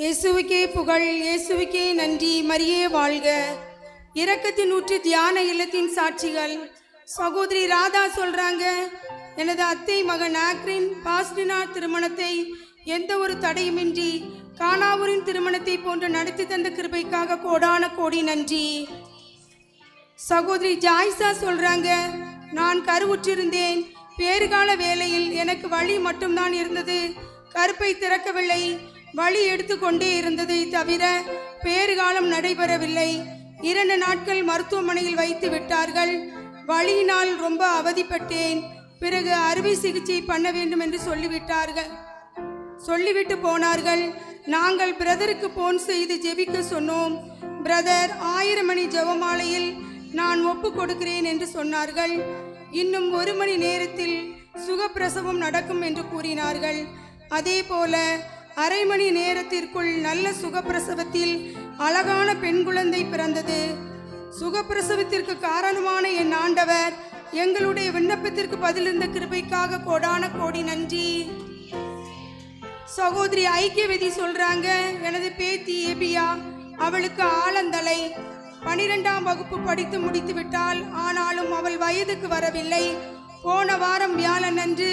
இயேசுவுக்கே புகழ் இயேசுவுக்கே நன்றி மரியே வாழ்க. இரக்கத்தின் ஊற்று தியான இல்லத்தின் சாட்சிகள். சகோதரி ராதா சொல்கிறாங்க எனது அத்தை மகன் ஆக்ரின் பாஸ்டினா திருமணத்தை எந்த ஒரு தடையுமின்றி காணாவூரின் திருமணத்தை போன்று நடத்தி தந்த கிருபைக்காக கோடான கோடி நன்றி. சகோதரி ஜாய்ஸா சொல்கிறாங்க நான் கருவுற்றிருந்தேன். பேறுகால வேலையில் எனக்கு வழி மட்டும்தான் இருந்தது. கருப்பை திறக்கவில்லை. வழி எடுத்துக்கொண்டே இருந்ததை தவிர பேறுகாலம் நடைபெறவில்லை. இரண்டு நாட்கள் மருத்துவமனையில் வைத்து விட்டார்கள். வழியினால் ரொம்ப அவதிப்பட்டேன். பிறகு அறுவை சிகிச்சை பண்ண வேண்டும் என்று சொல்லிவிட்டார்கள். சொல்லிவிட்டு போனார்கள். நாங்கள் பிரதருக்கு போன் செய்து ஜெபிக்க சொன்னோம். பிரதர் ஆயிரம் மணி ஜெபமாலையில் நான் ஒப்பு கொடுக்கிறேன் என்று சொன்னார்கள். இன்னும் ஒரு மணி நேரத்தில் சுகப்பிரசவம் நடக்கும் என்று கூறினார்கள். அதே போல அரை மணி நேரத்திற்குள் நல்ல சுகப்பிரசவத்தில் அழகான பெண் குழந்தை பிறந்தது. சுகப்பிரசவத்திற்கு காரணமான என் ஆண்டவர் எங்களுடைய விண்ணப்பத்திற்கு பதிலிருந்த கிருபைக்காக கோடான கோடி நன்றி. சகோதரி ஐக்கியவதி சொல்றாங்க எனது பேத்தி ஏபியா அவளுக்கு ஆலந்தலை. பனிரெண்டாம் வகுப்பு படித்து முடித்து விட்டாள் ஆனாலும் அவள் வயதுக்கு வரவில்லை. போன வாரம் வியாழன் அன்று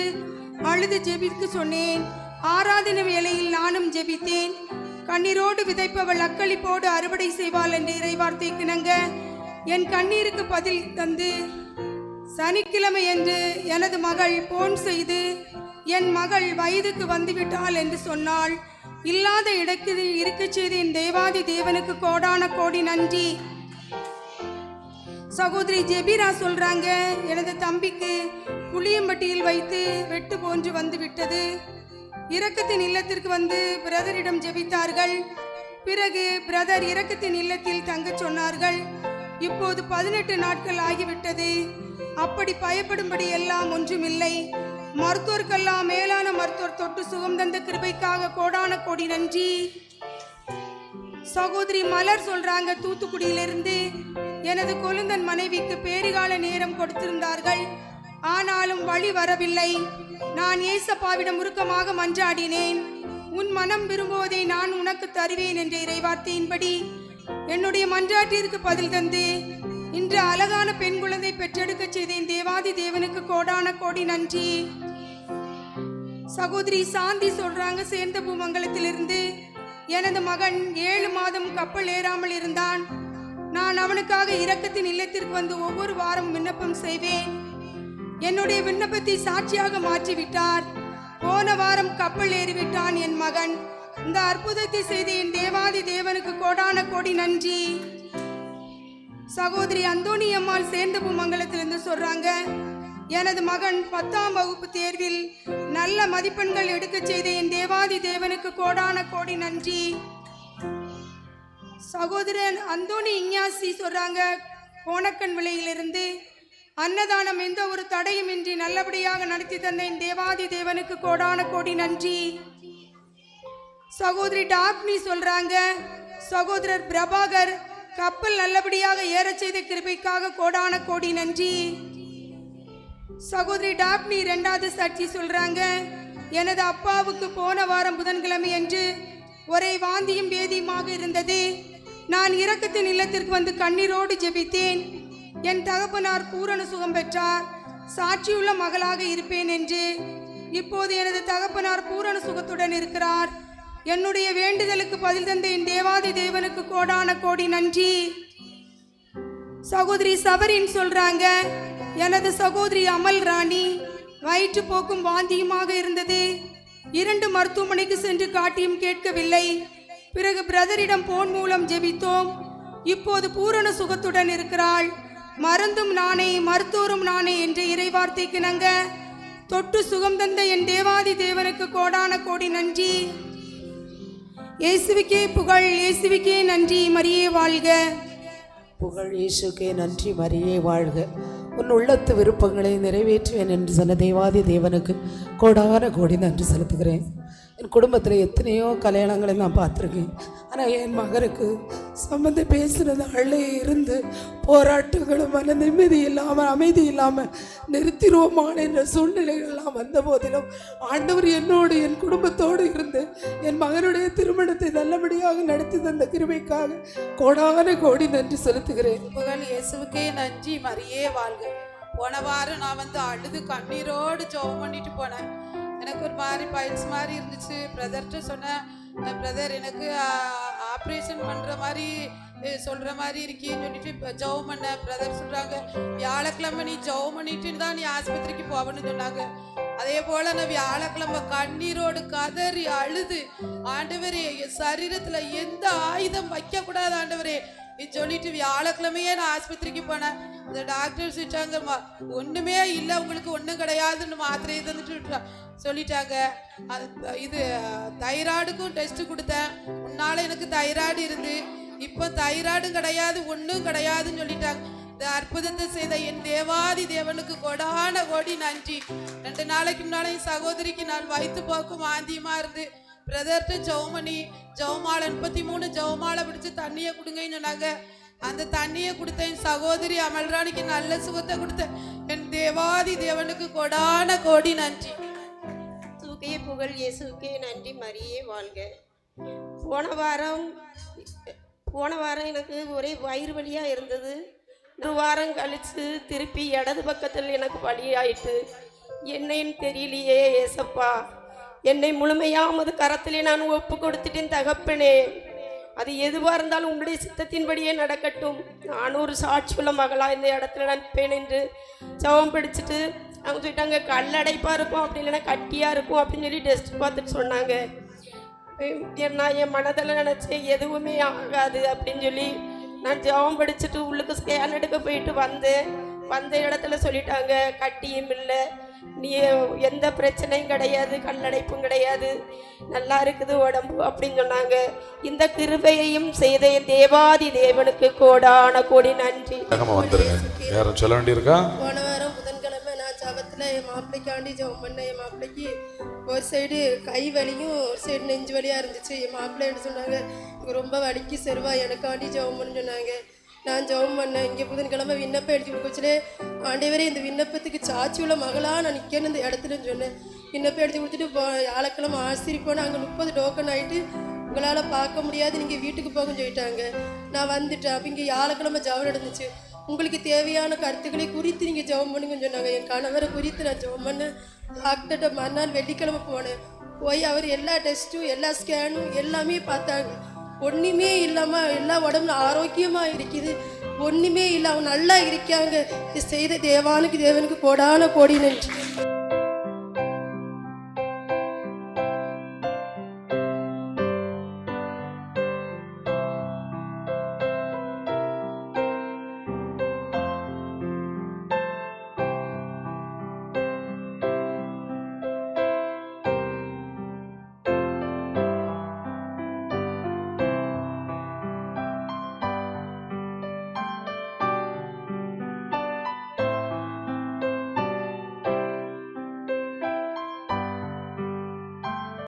அழுது ஜெபித்து சொன்னேன். ஆராதனை வேளையில் நானும் ஜெபித்தேன். கண்ணீரோடு விதைப்பவள் அக்களிப்போடு அறுவடை செய்வாள் என்று இறைவார்த்தை கிணங்க என் கண்ணீருக்கு பதில் தந்து சனிக்கிழமை என்று எனது மகள் போன் செய்து என் மகள் வயதுக்கு வந்துவிட்டாள் என்று சொன்னாள். இல்லாத இடத்தில் இருக்கச் செய்து என் தேவாதி தேவனுக்கு கோடான கோடி நன்றி. சகோதரி ஜெபிரா சொல்றாங்க எனது தம்பிக்கு புளியம்பட்டியில் வைத்து வெட்டு போன்று வந்து விட்டது இரக்கத்தின் இல்லத்திற்கு வந்து பிரதரிடம் ஜெபித்தார்கள். பிறகு பிரதர் இரக்கத்தின் இல்லத்தில் தங்கச் சொன்னார்கள். இப்போது பதினெட்டு நாட்கள் ஆகிவிட்டது. அப்படி பயப்படும்படி எல்லாம் ஒன்றுமில்லை. மருத்துவர்க்கெல்லாம் மேலான மருத்துவர் தொட்டு சுகம் தந்த கிருபைக்காக கோடான கோடி நன்றி. சகோதரி மலர் சொல்றாங்க தூத்துக்குடியிலிருந்து. எனது கொழுந்தன் மனைவிக்கு பேறுகால நேரம் கொடுத்திருந்தார்கள். ஆனாலும் வழி வரவில்லை. நான் ஏசப்பாவிடம் உருக்கமாக மன்றாடினேன். உன் மனம் விரும்புவதை நான் உனக்கு தருவேன் என்ற இறைவார்த்தையின்படி என்னுடைய மன்றாட்டிற்கு பதில் தந்து இன்று அழகான பெண் குழந்தை பெற்றெடுக்க செய்தேன். தேவாதி தேவனுக்கு கோடான கோடி நன்றி. சகோதரி சாந்தி சொல்றாங்க சேர்ந்த பூமங்கலத்திலிருந்து. எனது மகன் ஏழு மாதம் கப்பல் ஏறாமல் இருந்தான். நான் அவனுக்காக இரக்கத்தின் இல்லத்திற்கு வந்து ஒவ்வொரு வாரம் விண்ணப்பம் செய்வேன். என்னுடைய விண்ணப்பத்தை சாட்சியாக மாற்றிவிட்டார். போன வாரம் கப்பல் ஏறிவிட்டான் என் மகன். இந்த அற்புதத்தை செய்த என் தேவாதி தேவனுக்கு கோடான கோடி நன்றி. சகோதரி அந்தோணி அம்மாள் சேர்ந்த மங்கலத்திலிருந்து சொல்றாங்க எனது மகன் பத்தாம் வகுப்பு தேர்வில் நல்ல மதிப்பெண்கள் எடுக்க செய்த என் தேவாதி தேவனுக்கு கோடான கோடி நன்றி. சகோதரன் அந்தோணி இஞ்ஞாசி சொல்றாங்க கோணக்கன் விலையிலிருந்து அன்னதானம் எந்த ஒரு தடையுமின்றி நல்லபடியாக நடத்தி தந்த என் தேவாதி தேவனுக்கு கோடான கோடி நன்றி. சகோதரி டாப்னி சொல்றாங்க சகோதரர் பிரபாகர் கப்பல் நல்லபடியாக ஏறச் செய்த கிருபைக்காக கோடான கோடி நன்றி. சகோதரி டாப்னி ரெண்டாவது சாட்சி சொல்றாங்க எனது அப்பாவுக்கு போன வாரம் புதன்கிழமை அன்று ஒரே வாந்தியும் வேதியுமாக இருந்தது. நான் இரக்கத்தின் இல்லத்திற்கு வந்து கண்ணீரோடு ஜெபித்தேன். என் தகப்பனார் பூரண சுகம் பெற்றார். சாட்சியுள்ள மகளாக இருப்பேன் என்று இப்போது எனது தகப்பனார் பூரண சுகத்துடன் இருக்கிறார். என்னுடைய வேண்டுதலுக்கு பதில் தந்த என் தேவாதி தேவனுக்கு கோடான கோடி நன்றி. சகோதரி சவரின் சொல்றாங்க எனது சகோதரி அமல் ராணி வயிற்று போக்கும் வாந்தியுமாக இருந்தது. இரண்டு மருத்துவமனைக்கு சென்று காட்டியும் கேட்கவில்லை. பிறகு பிரதரிடம் போன் மூலம் ஜெபித்தோம். இப்போது பூரண சுகத்துடன் இருக்கிறாள். மருந்தும் நானே மருத்துவரும் நானே என்ற இறைவார்த்தைக்கு நங்க தொட்டு சுகம் தந்த என் தேவாதி தேவனுக்கு கோடான கோடி நன்றி. இயேசுவிக்கே புகழ் இயேசுவிக்கே நன்றி மரியே வாழ்க. புகழ் இயேசுக்கே நன்றி மரியே வாழ்க. உன் உள்ளத்து விருப்பங்களை நிறைவேற்றுவேன் என்று சொன்ன தேவாதி தேவனுக்கு கோடான கோடி நன்றி செலுத்துகிறேன். என் குடும்பத்தில் எத்தனையோ கல்யாணங்களை நான் பார்த்துருக்கேன். ஆனால் என் மகனுக்கு சம்மந்து பேசுனது இருந்து போராட்டங்களும் மன நிம்மதி இல்லாமல் அமைதி இல்லாமல் நிறுத்திடுவோமான என்ற சூழ்நிலைகள்லாம் வந்த போதிலும் ஆண்டவர் என்னோடு என் குடும்பத்தோடு இருந்து என் மகனுடைய திருமணத்தை நல்லபடியாக நடத்தி தந்த கிருமைக்காக கோடான கோடி நன்றி செலுத்துகிறேன். புகழ் இயேசுக்கே நன்றி மரியே வாழ்க. போன வாரம் நான் வந்து அழுது கண்ணீரோடு ஜெபம் பண்ணிட்டு போனேன். எனக்கு ஒரு மாதிரி பயிற்சி மாதிரி இருந்துச்சு. பிரதர்கிட்ட சொன்னேன் பிரதர் எனக்கு ஆப்ரேஷன் பண்ணுற மாதிரி சொல்கிற மாதிரி இருக்கேன்னு சொல்லிட்டு இப்போ ஜெபம் பண்ண பிரதர் சொல்கிறாங்க வியாழக்கிழமை நீ ஜெபம் பண்ணிட்டு தான் நீ ஆஸ்பத்திரிக்கு போவன்னு சொன்னாங்க. அதே போல நான் வியாழக்கிழமை கண்ணீரோடு கதறி அழுது ஆண்டவரே என் சரீரத்தில் எந்த ஆயுதம் வைக்கக்கூடாது ஆண்டவரே நீ சொல்லிட்டு வியாழக்கிழமையே நான் ஆஸ்பத்திரிக்கு போனேன். அந்த டாக்டர் சொல்லிட்டாங்கம்மா ஒண்ணுமே இல்லை உங்களுக்கு ஒன்றும் கிடையாதுன்னு மாத்திரையை தந்துட்டு சொல்லிட்டாங்க. அது இது தைராய்டுக்கும் டெஸ்ட் கொடுத்தேன். முன்னால எனக்கு தைராய்டு இருந்து இப்போ தைராய்டும் கிடையாது ஒன்றும் கிடையாதுன்னு சொல்லிட்டாங்க. இந்த அற்புதத்தை செய்த என் தேவாதி தேவனுக்கு கொடான கோடி நன்றி. ரெண்டு நாளைக்கு முன்னாலே என் சகோதரிக்கு நான் வயிற்று போக்கும் ஆந்தியமா இருந்து பிரதர்கிட்ட ஜவுமணி ஜவுமாலை முப்பத்தி மூணு ஜவுமாலை பிடிச்சி தண்ணியை கொடுங்கன்னு சொன்னாங்க அந்த தண்ணியை கொடுத்த என் சகோதரி அமல்ராணிக்கு நல்ல சுகத்தை கொடுத்தேன் என் தேவாதி தேவனுக்கு கொடான கோடி நன்றி தூக்கையே புகழ் இயேசுக்கே நன்றி மரியே வாழ்க. போன வாரம் போன வாரம் எனக்கு ஒரே வயிறு வழியாக இருந்தது. ஒரு வாரம் கழித்து திருப்பி இடது பக்கத்தில் எனக்கு வழியாயிட்டு ஆயிட்டு. தெரியலையே ஏசப்பா. என்னை முழுமையாக உமது கரத்திலே நான் ஒப்பு கொடுத்துட்டேன் தகப்பனே. அது எதுவாக இருந்தாலும் உங்களுடைய சித்தத்தின்படியே நடக்கட்டும். நான் ஒரு சாட்சியுள்ள மகளாக இந்த இடத்துல நிற்பேன் என்று ஜெபம் பிடிச்சிட்டு அவங்க சொல்லிட்டாங்க கல்லடைப்பாக இருக்கும் அப்படி இல்லைன்னா கட்டியாக இருக்கும் அப்படின்னு சொல்லி டெஸ்ட் பார்த்துட்டு சொன்னாங்க. என் நான் என் மனதில் நினச்சேன் எதுவுமே ஆகாது அப்படின்னு சொல்லி நான் ஜெபம் படிச்சுட்டு உள்ளுக்கு ஸ்கேன் எடுக்க போயிட்டு வந்தேன். வந்த இடத்துல சொல்லிட்டாங்க கட்டியும் இல்லை நீ எந்த பிரச்சனையும் கிடையாது கல்லடைப்பும் கிடையாது. நல்லா இருக்குது உடம்பு அப்படின்னு சொன்னாங்க. இந்த கிருபையையும் செய்த என் தேவாதி தேவனுக்கு கோடான கோடி நன்றி. வந்துருங்க. யாரும் சொல்ல வேண்டியிருக்கா? போன வாரம் புதன்கிழமை நான் ஜபத்தில் என் மாப்பிள்ளைக்காண்டி ஜெபம் பண்ணேன். என் மாப்பிள்ளைக்கு ஒரு சைடு கை வலியும் ஒரு சைடு நெஞ்சு வலியாக இருந்துச்சு. என் மாப்பிள்ளை என்ன சொன்னாங்க? ரொம்ப வலிக்கு செருவா எனக்காண்டி ஜெபம் பண்ண சொன்னாங்க. நான் ஜெபம் பண்ணேன். இங்கே புதன்கிழமை விண்ணப்பம் எழுதி கொடுக்கச்சுலே ஆண்டவரே இந்த விண்ணப்பத்துக்கு சாட்சி உள்ள மகளாக நான் நிற்கணும் இந்த இடத்துலன்னு சொன்னேன். விண்ணப்பம் எழுதி கொடுத்துட்டு போ வியாழக்கிழமை ஆசிரிப்போன்னு அங்கே முப்பது டோக்கன் ஆகிட்டு உங்களால் பார்க்க முடியாது நீங்கள் வீட்டுக்கு போகன்னு சொல்லிட்டாங்க. நான் வந்துட்டேன். அப்போ இங்கே வியாழக்கிழமை ஜெபம் நடந்துச்சு. உங்களுக்கு தேவையான கருத்துக்களை குறித்து நீங்கள் ஜெபம் பண்ணுங்கன்னு சொன்னாங்க. என் கணவரை குறித்து நான் ஜெபம் பண்ணேன். டாக்டர்கிட்ட மறுநாள் வெள்ளிக்கிழமை போனேன். போய் அவர் எல்லா டெஸ்ட்டும் எல்லா ஸ்கேனும் எல்லாமே பார்த்தாங்க. ஒன்றுமே இல்லாமல் எல்லா உடம்புல ஆரோக்கியமாக இருக்குது. ஒன்றுமே இல்லை அவங்க நல்லா இருக்காங்க இது செய்த தேவானுக்கு தேவனுக்கு கோடான கோடி நன்றி.